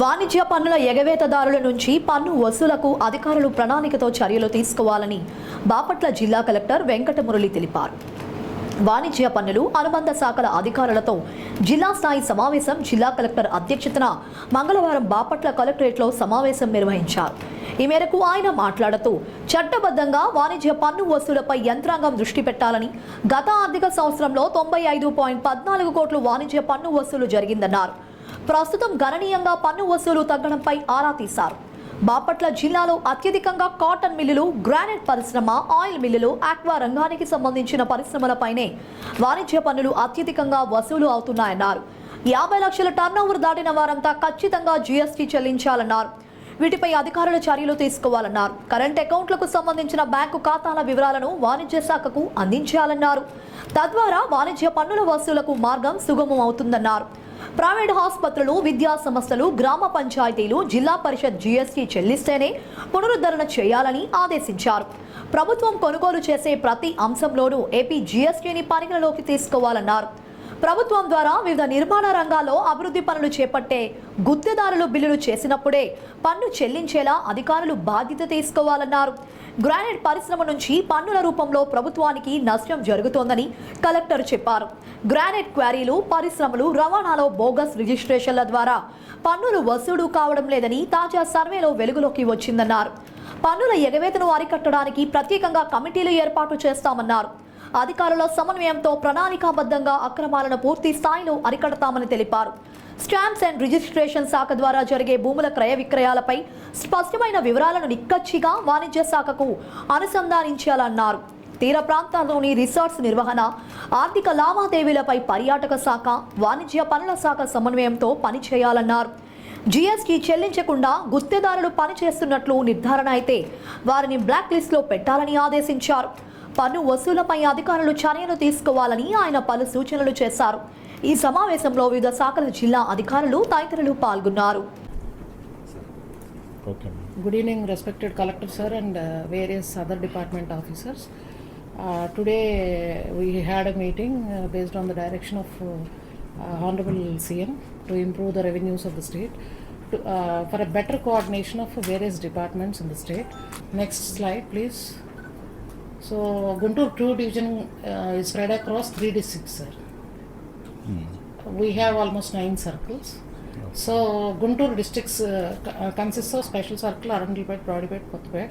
వాణిజ్య పన్నుల ఎగవేతదారుల నుంచి పన్ను వసూలకు అధికారులు ప్రణాళికతో చర్యలు తీసుకోవాలని బాపట్ల జిల్లా కలెక్టర్ వెంకటమురళి తెలిపారు వాణిజ్య పన్నులు అనుబంధ శాఖల అధికారులతో జిల్లా స్థాయి సమావేశం జిల్లా కలెక్టర్ అధ్యక్షతన మంగళవారం బాపట్ల కలెక్టరేట్లో సమావేశం నిర్వహించారు ఈ మేరకు ఆయన మాట్లాడుతూ చట్టబద్ధంగా వాణిజ్య పన్ను వసూలపై యంత్రాంగం దృష్టి పెట్టాలని గత ఆర్థిక సంవత్సరంలో తొంభై ఐదు పాయింట్ పద్నాలుగు కోట్లు వాణిజ్య పన్ను వసూలు జరిగిందన్నారు ప్రస్తుతం గణనీయంగా పన్ను వసూలు తగ్గడంపై ఆరా తీశారు బాపట్ల జిల్లాలో అత్యధికంగా కాటన్ మిల్లులు గ్రానైట్ పరిశ్రమ ఆయిల్ మిల్లులు ఆక్వా రంగానికి సంబంధించిన పరిశ్రమలపైనే వాణిజ్య పన్నులు అత్యధికంగా వసూలు అవుతున్నాయన్నారు యాభై లక్షల టర్న్ ఓవర్ దాటిన వారంతా ఖచ్చితంగా జీఎస్టీ చెల్లించాలన్నారు వీటిపై అధికారుల చర్యలు తీసుకోవాలన్నారు కరెంట్ అకౌంట్లకు సంబంధించిన బ్యాంకు ఖాతాల వివరాలను వాణిజ్య శాఖకు అందించాలన్నారు తద్వారా వాణిజ్య పన్నుల వసూలకు మార్గం సుగమం అవుతుందన్నారు ప్రైవేట్ ఆసుపత్రులు విద్యా సంస్థలు గ్రామ పంచాయతీలు జిల్లా పరిషత్ జీఎస్టీ చెల్లిస్తేనే పునరుద్ధరణ చేయాలని ఆదేశించారు ప్రభుత్వం కొనుగోలు చేసే ప్రతి అంశంలోనూ ఏపీ జీఎస్టీని పరిగణలోకి తీసుకోవాలన్నారు ప్రభుత్వం ద్వారా వివిధ నిర్మాణ రంగాల్లో అభివృద్ధి పనులు చేపట్టే గుత్తిదారులు బిల్లులు చేసినప్పుడే పన్ను చెల్లించేలా అధికారులు బాధ్యత తీసుకోవాలన్నారు గ్రానైట్ పరిశ్రమ నుంచి పన్నుల రూపంలో ప్రభుత్వానికి నష్టం జరుగుతోందని కలెక్టర్ చెప్పారు గ్రానైట్ క్వారీలు పరిశ్రమలు రవాణాలో బోగస్ రిజిస్ట్రేషన్ల ద్వారా పన్నులు వసూలు కావడం లేదని తాజా సర్వేలో వెలుగులోకి వచ్చిందన్నారు పన్నుల ఎగవేతను అరికట్టడానికి ప్రత్యేకంగా కమిటీలు ఏర్పాటు చేస్తామన్నారు అధికారుల సమన్వయంతో ప్రణాళికాబద్ధంగా అక్రమాలను పూర్తి స్థాయిలో అరికడతామని తెలిపారు స్టాంప్స్ అండ్ రిజిస్ట్రేషన్ శాఖ ద్వారా జరిగే భూముల క్రయ విక్రయాలపై స్పష్టమైన వివరాలను నిక్కచ్చిగా వాణిజ్య శాఖకు అనుసంధానించాలన్నారు తీర ప్రాంతాల్లోని రిసార్ట్స్ నిర్వహణ ఆర్థిక లావాదేవీలపై పర్యాటక శాఖ వాణిజ్య పనుల శాఖ సమన్వయంతో పనిచేయాలన్నారు జీఎస్టీ చెల్లించకుండా గుత్తేదారులు పనిచేస్తున్నట్లు నిర్ధారణ అయితే వారిని బ్లాక్ లిస్ట్లో పెట్టాలని ఆదేశించారు పన్ను వసూలపై అధికారులు చర్యలు తీసుకోవాలని ఆయన పలు సూచనలు చేశారు ఈ సమావేశంలో వివిధ శాఖల జిల్లా అధికారులు తదితరులు పాల్గొన్నారు good evening respected collector sir and various other department officers today we had a meeting based on the direction of honourable CM to improve the revenues of the state for a better coordination of various departments in the state next slide please So Guntur 2 division is spread across 3 districts, sir. Hmm. We have almost 9 circles. Okay. So Guntur districts uh, uh, consists of Special Circle, Arundipet, Pradipet, Kottapet.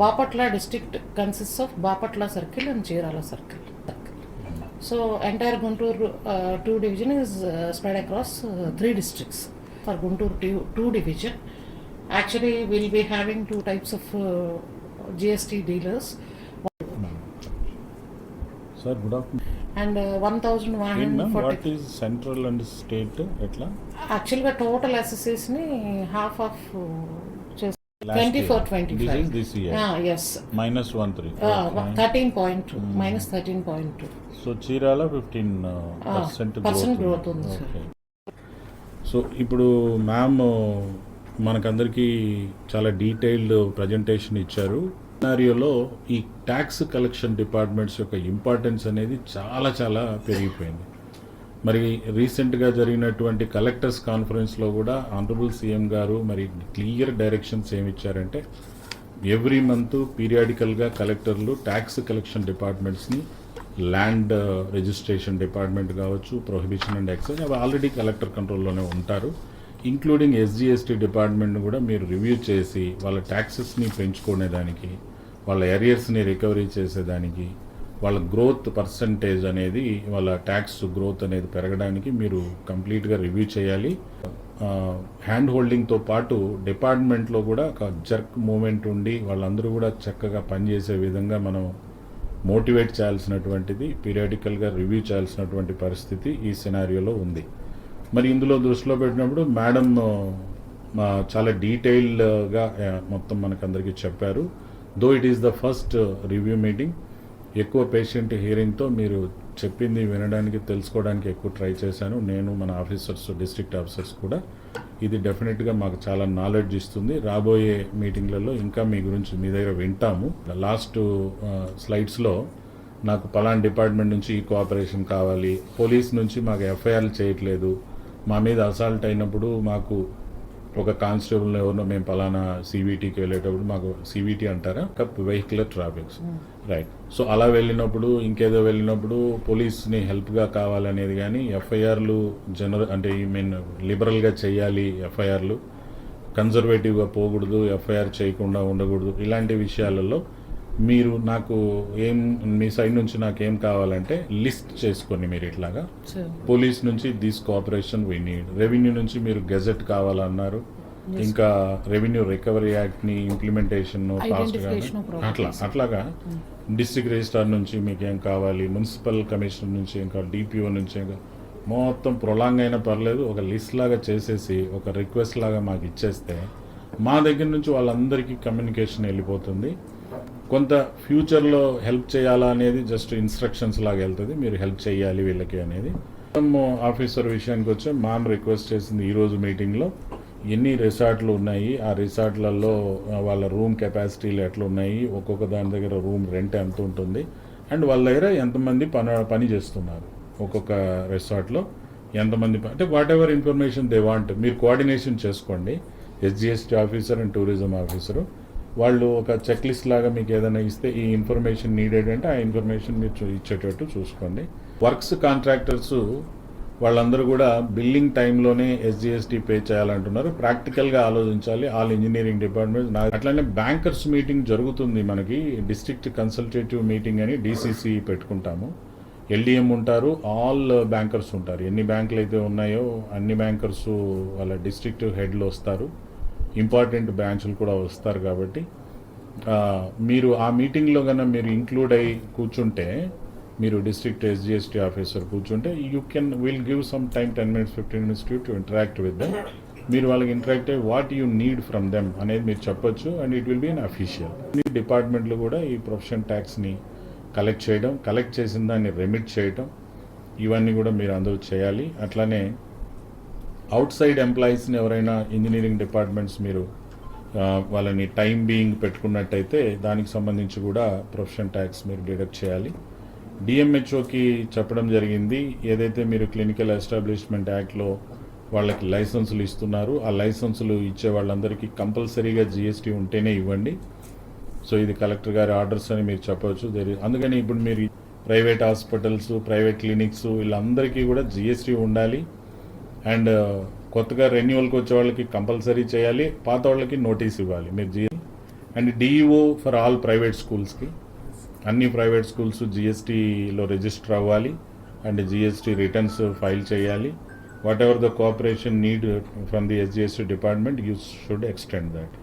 Bapatla district consists of Bapatla Circle and Chirala Circle. Hmm. So entire Guntur uh, 2 division is spread across 3 districts. For Guntur 2 division, actually we'll be having 2 types of GST dealers. Sir good afternoon and one thousand one hundred what is central and state ఎట్లా యాక్చువల్గా total ఎస్ఎస్సీస్ని half of twenty four twenty five this year yes minus one three thirteen point two minus thirteen point two so Chirala fifteen percent percent growth ఉంది so ఇప్పుడు ma'am uh, మనకందరికీ చాలా detailed presentation ఇచ్చారు సినారియోలో ఈ tax collection departments యొక్క importance అనేది చాలా చాలా పెరిగిపోయింది మరి రీసెంట్గా జరిగినటువంటి కలెక్టర్స్ కాన్ఫరెన్స్లో కూడా ఆనరబుల్ సీఎం గారు మరి క్లియర్ డైరెక్షన్స్ ఏమి ఇచ్చారంటే ఎవ్రీ మంత్ పీరియాడికల్గా కలెక్టర్లు ట్యాక్స్ కలెక్షన్ డిపార్ట్మెంట్స్ని ల్యాండ్ రిజిస్ట్రేషన్ డిపార్ట్మెంట్ కావచ్చు ప్రొహిబిషన్ అండ్ ఎక్సైజ్ అవి ఆల్రెడీ కలెక్టర్ కంట్రోల్లోనే ఉంటారు ఇంక్లూడింగ్ ఎస్జిఎస్టీ డిపార్ట్మెంట్ని కూడా మీరు రివ్యూ చేసి వాళ్ళ ట్యాక్సెస్ని పెంచుకునేదానికి వాళ్ళ ఎరియర్స్ని రికవరీ చేసేదానికి వాళ్ళ గ్రోత్ పర్సంటేజ్ అనేది వాళ్ళ ట్యాక్స్ గ్రోత్ అనేది పెరగడానికి మీరు కంప్లీట్గా రివ్యూ చేయాలి హ్యాండ్ హోల్డింగ్తో పాటు డిపార్ట్మెంట్లో కూడా ఒక జర్క్ మూమెంట్ ఉండి వాళ్ళందరూ కూడా చక్కగా పనిచేసే విధంగా మనం మోటివేట్ చేయాల్సినటువంటిది పీరియాడికల్గా రివ్యూ చేయాల్సినటువంటి పరిస్థితి ఈ సినారియోలో ఉంది మరి ఇందులో దృష్టిలో పెట్టినప్పుడు మేడం చాలా డీటెయిల్గా మొత్తం మనకందరికీ చెప్పారు though it is the first review meeting ఎక్కువ పేషెంట్ హియరింగ్తో మీరు చెప్పింది వినడానికి తెలుసుకోవడానికి ఎక్కువ ట్రై చేశాను నేను మన ఆఫీసర్స్ డిస్ట్రిక్ట్ ఆఫీసర్స్ కూడా ఇది డెఫినెట్గా మాకు చాలా నాలెడ్జ్ ఇస్తుంది రాబోయే మీటింగ్లలో ఇంకా మీ గురించి మీ దగ్గర వింటాము లాస్ట్ స్లైడ్స్లో నాకు పలానా డిపార్ట్మెంట్ నుంచి ఈ కోఆపరేషన్ కావాలి పోలీస్ నుంచి మాకు ఎఫ్ఐఆర్లు చేయట్లేదు మా మీద అసాల్ట్ అయినప్పుడు మాకు ఒక కానిస్టేబుల్ ఎవరినో మేము పలానా సీవీటీకి వెళ్ళేటప్పుడు మాకు సీవీటీ అంటారా cup vehicle traffics right so అలా వెళ్ళినప్పుడు ఇంకేదో వెళ్ళినప్పుడు పోలీస్ని హెల్ప్గా కావాలనేది కానీ ఎఫ్ఐఆర్లు జనరల్ అంటే ఈ మీన్ లిబరల్గా చేయాలి ఎఫ్ఐఆర్లు కన్జర్వేటివ్గా పోకూడదు ఎఫ్ఐఆర్ చేయకుండా ఉండకూడదు ఇలాంటి విషయాలలో మీరు నాకు ఏం మీ సైడ్ నుంచి నాకు ఏం కావాలంటే లిస్ట్ చేసుకోండి మీరు ఇట్లాగా పోలీస్ నుంచి this cooperation we need revenue నుంచి మీరు గెజెట్ కావాలన్నారు ఇంకా రెవెన్యూ రికవరీ యాక్ట్ ని ఇంప్లిమెంటేషన్ అట్లా అట్లాగా డిస్ట్రిక్ట్ hmm. రిజిస్ట్రార్ నుంచి మీకు ఏం కావాలి మున్సిపల్ కమిషనర్ నుంచి ఇంకా డిపిఓ నుంచి ఇంకా మొత్తం ప్రొలాంగ్ అయినా పర్లేదు ఒక లిస్ట్ లాగా చేసేసి ఒక రిక్వెస్ట్ లాగా మాకు ఇచ్చేస్తే మా దగ్గర నుంచి వాళ్ళందరికీ కమ్యూనికేషన్ వెళ్ళిపోతుంది కొంత ఫ్యూచర్లో హెల్ప్ చేయాలా అనేది జస్ట్ ఇన్స్ట్రక్షన్స్ లాగా వెళ్తుంది మీరు హెల్ప్ చేయాలి వీళ్ళకి అనేది ఆఫీసర్ విషయానికి వచ్చి మ్యామ్ రిక్వెస్ట్ చేసింది ఈరోజు మీటింగ్లో ఎన్ని రిసార్ట్లు ఉన్నాయి ఆ రిసార్ట్లలో వాళ్ళ రూమ్ కెపాసిటీలు ఎట్లా ఉన్నాయి ఒక్కొక్క దాని దగ్గర రూమ్ రెంట్ ఎంత ఉంటుంది అండ్ వాళ్ళ దగ్గర ఎంతమంది పని పని చేస్తున్నారు ఒక్కొక్క రిసార్ట్లో ఎంతమంది అంటే whatever information they want మీరు కోఆర్డినేషన్ చేసుకోండి SGST officer and tourism officer వాళ్ళు ఒక చెక్ లిస్ట్ లాగా మీకు ఏదైనా ఇస్తే ఈ ఇన్ఫర్మేషన్ నీడెడ్ అంటే ఆ ఇన్ఫర్మేషన్ మీరు ఇచ్చేటట్టు చూసుకోండి వర్క్స్ కాంట్రాక్టర్స్ వాళ్ళందరూ కూడా బిల్లింగ్ టైంలోనే ఎస్జిఎస్టీ పే చేయాలంటున్నారు ప్రాక్టికల్గా ఆలోచించాలి ఆల్ ఇంజనీరింగ్ డిపార్ట్మెంట్ అట్లనే బ్యాంకర్స్ మీటింగ్ జరుగుతుంది మనకి డిస్ట్రిక్ట్ కన్సల్టేటివ్ మీటింగ్ అని డీసీసీ పెట్టుకుంటాము ఎల్డిఎం ఉంటారు ఆల్ బ్యాంకర్స్ ఉంటారు ఎన్ని బ్యాంకులు అయితే ఉన్నాయో అన్ని బ్యాంకర్స్ వాళ్ళ డిస్ట్రిక్ట్ హెడ్లు వస్తారు ఇంపార్టెంట్ బ్రాంచ్లు కూడా వస్తారు కాబట్టి మీరు ఆ మీటింగ్లో కన్నా మీరు ఇంక్లూడ్ అయ్యి కూర్చుంటే మీరు డిస్ట్రిక్ట్ ఎస్జిఎస్టీ ఆఫీసర్ కూర్చుంటే you can will give some time ten minutes fifteen minutes to interact with them మీరు వాళ్ళకి ఇంటరాక్ట్ అయ్యి what you need from them అనేది మీరు చెప్పొచ్చు and it will be unofficial అన్ని డిపార్ట్మెంట్లు కూడా ఈ ప్రొఫెషన్ ట్యాక్స్ని కలెక్ట్ చేయడం కలెక్ట్ చేసిన దాన్ని రెమిట్ చేయడం ఇవన్నీ కూడా మీరు అందరూ చేయాలి అట్లానే అవుట్ సైడ్ ఎంప్లాయీస్ని ఎవరైనా ఇంజనీరింగ్ డిపార్ట్మెంట్స్ మీరు వాళ్ళని టైం బీయింగ్ పెట్టుకున్నట్టయితే దానికి సంబంధించి కూడా ప్రొఫెషన్ ట్యాక్స్ మీరు డిడక్ట్ చేయాలి డిఎంహెచ్ఓకి చెప్పడం జరిగింది ఏదైతే మీరు క్లినికల్ ఎస్టాబ్లిష్మెంట్ యాక్ట్లో వాళ్ళకి లైసెన్సులు ఇస్తున్నారు ఆ లైసెన్సులు ఇచ్చే వాళ్ళందరికీ కంపల్సరీగా జిఎస్టీ ఉంటేనే ఇవ్వండి సో ఇది కలెక్టర్ గారి ఆర్డర్స్ అని మీరు చెప్పవచ్చు అందుకని ఇప్పుడు మీరు ప్రైవేట్ హాస్పిటల్స్ ప్రైవేట్ క్లినిక్స్ వీళ్ళందరికీ కూడా జిఎస్టీ ఉండాలి అండ్ uh, కొత్తగా రెన్యువల్కి వచ్చే వాళ్ళకి కంపల్సరీ చేయాలి పాత వాళ్ళకి నోటీస్ ఇవ్వాలి మీరు G and DEO for all private స్కూల్స్కి అన్ని ప్రైవేట్ స్కూల్స్ జిఎస్టీలో రిజిస్టర్ అవ్వాలి అండ్ జిఎస్టీ రిటర్న్స్ ఫైల్ చేయాలి whatever the cooperation need from the SGST department you should extend that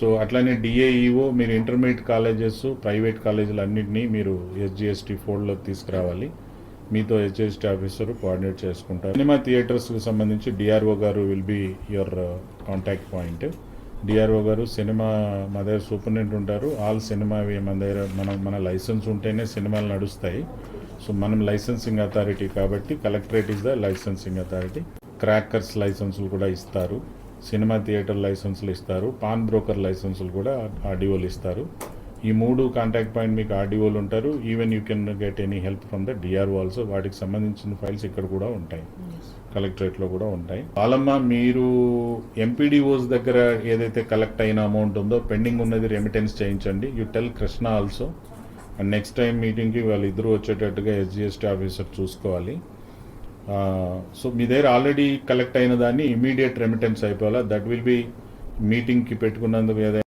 so అట్లానే డిఏఈఓ మీరు ఇంటర్మీడియట్ కాలేజెస్ ప్రైవేట్ కాలేజీలు అన్నింటినీ మీరు ఎస్జిఎస్టీ ఫోల్డ్లో తీసుకురావాలి మీతో హెచ్ఎస్టీ ఆఫీసర్ కోఆర్డినేట్ చేసుకుంటారు సినిమా థియేటర్స్కి సంబంధించి డిఆర్ఓ గారు will be your contact uh, point DRO గారు సినిమా మా దగ్గర సూపరింటెండెంట్ ఉంటారు ఆల్ సినిమా మన దగ్గర మనం మన లైసెన్స్ ఉంటేనే సినిమాలు నడుస్తాయి సో మనం లైసెన్సింగ్ అథారిటీ కాబట్టి collectorate is the licensing authority crackers లైసెన్సులు కూడా ఇస్తారు సినిమా థియేటర్ లైసెన్సులు ఇస్తారు పాన్ బ్రోకర్ లైసెన్సులు కూడా ఆడియోలు ఇస్తారు ఈ మూడు కాంటాక్ట్ పాయింట్ మీకు ఆర్డీఓలు ఉంటారు even you can get any help from the DRO also వాటికి సంబంధించిన ఫైల్స్ ఇక్కడ కూడా ఉంటాయి కలెక్టరేట్లో కూడా ఉంటాయి పాలమ్మ మీరు ఎంపీడీఓస్ దగ్గర ఏదైతే కలెక్ట్ అయిన అమౌంట్ ఉందో పెండింగ్ ఉన్నది రెమిటెన్స్ చేయించండి you tell Krishna also and next time మీటింగ్కి వాళ్ళిద్దరూ వచ్చేటట్టుగా ఎస్జిఎస్టీ ఆఫీసర్ చూసుకోవాలి సో మీ దగ్గర ఆల్రెడీ కలెక్ట్ అయిన దాన్ని ఇమీడియట్ రెమిటెన్స్ అయిపోవాలి దట్ విల్ బి మీటింగ్కి పెట్టుకున్నందుకు ఏదైనా